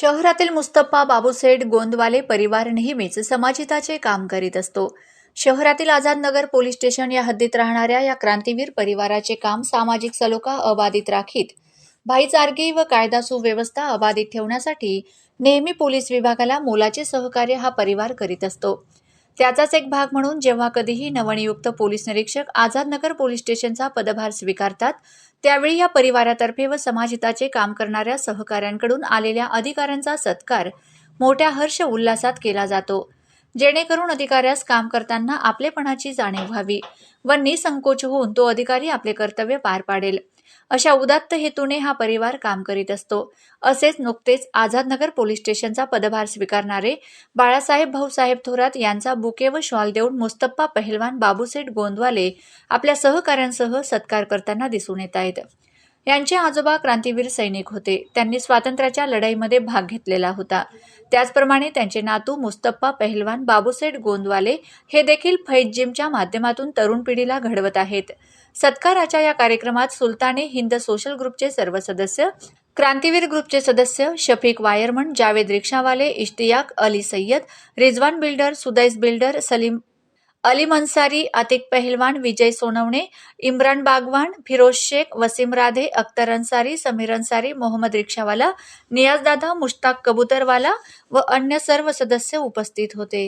शहरातील मुस्तप्पा बाबूसेठ गोंदवाले परिवार नेहमीच समाजिताचे काम करीत असतो. शहरातील आझादनगर पोलीस स्टेशन या हद्दीत राहणाऱ्या या क्रांतीवीर परिवाराचे काम सामाजिक सलोखा अबाधित राखीत. भाईचारगी व कायदा सुव्यवस्था अबाधित ठेवण्यासाठी नेहमी पोलीस विभागाला मोलाचे सहकार्य हा परिवार करीत असतो. त्याचाच एक भाग म्हणून जेव्हा कधीही नवनियुक्त पोलीस निरीक्षक आझादनगर पोलीस स्टेशनचा पदभार स्वीकारतात त्यावेळी या परिवारातर्फे व समाजहिताचे काम करणाऱ्या सहकाऱ्यांकडून आलेल्या अधिकाऱ्यांचा सत्कार मोठ्या हर्ष उल्हासात केला जातो. जेणेकरून अधिकाऱ्यास काम करताना आपलेपणाची जाणीव व्हावी व निसंकोच होऊन तो अधिकारी आपले कर्तव्य पार पाडेल. अशा उदात्त हेतूने हा परिवार काम करीत असतो. असेच नुकतेच आझादनगर पोलीस स्टेशनचा पदभार स्वीकारणारे बाळासाहेब भाऊसाहेब थोरात यांचा बुके व शॉल देऊन मुस्तप्पा पहलवान बाबूसेठ गोंदवाले आपल्या सहकाऱ्यांसह सत्कार करताना दिसून येत आहेत. यांचे आजोबा क्रांतीवीर सैनिक होते. त्यांनी स्वातंत्र्याच्या लढाईमध्ये भाग घेतलेला होता. त्याचप्रमाणे त्यांचे नातू मुस्तप्पा पहलवान बाबूसेठ गोंदवाले हे देखील फैज जिमच्या माध्यमातून तरुण पिढीला घडवत आहेत. सत्काराच्या या कार्यक्रमात सुलताने हिंद सोशल ग्रुपचे सर्व सदस्य क्रांतीवीर ग्रुपचे सदस्य शफीक वायरमन जावेद रिक्षावाले इश्तियाक अली सय्यद रिजवान बिल्डर सुदैस बिल्डर सलीम अलीम अन्सारी अतिक पहलवान विजय सोनवणे इम्रान बागवान फिरोज शेख वसीम राधे अख्तर अन्सारी समीर अन्सारी मोहम्मद रिक्षावाला नियाजदादा मुश्ताक कबूतरवाला व अन्य सर्व सदस्य उपस्थित होते.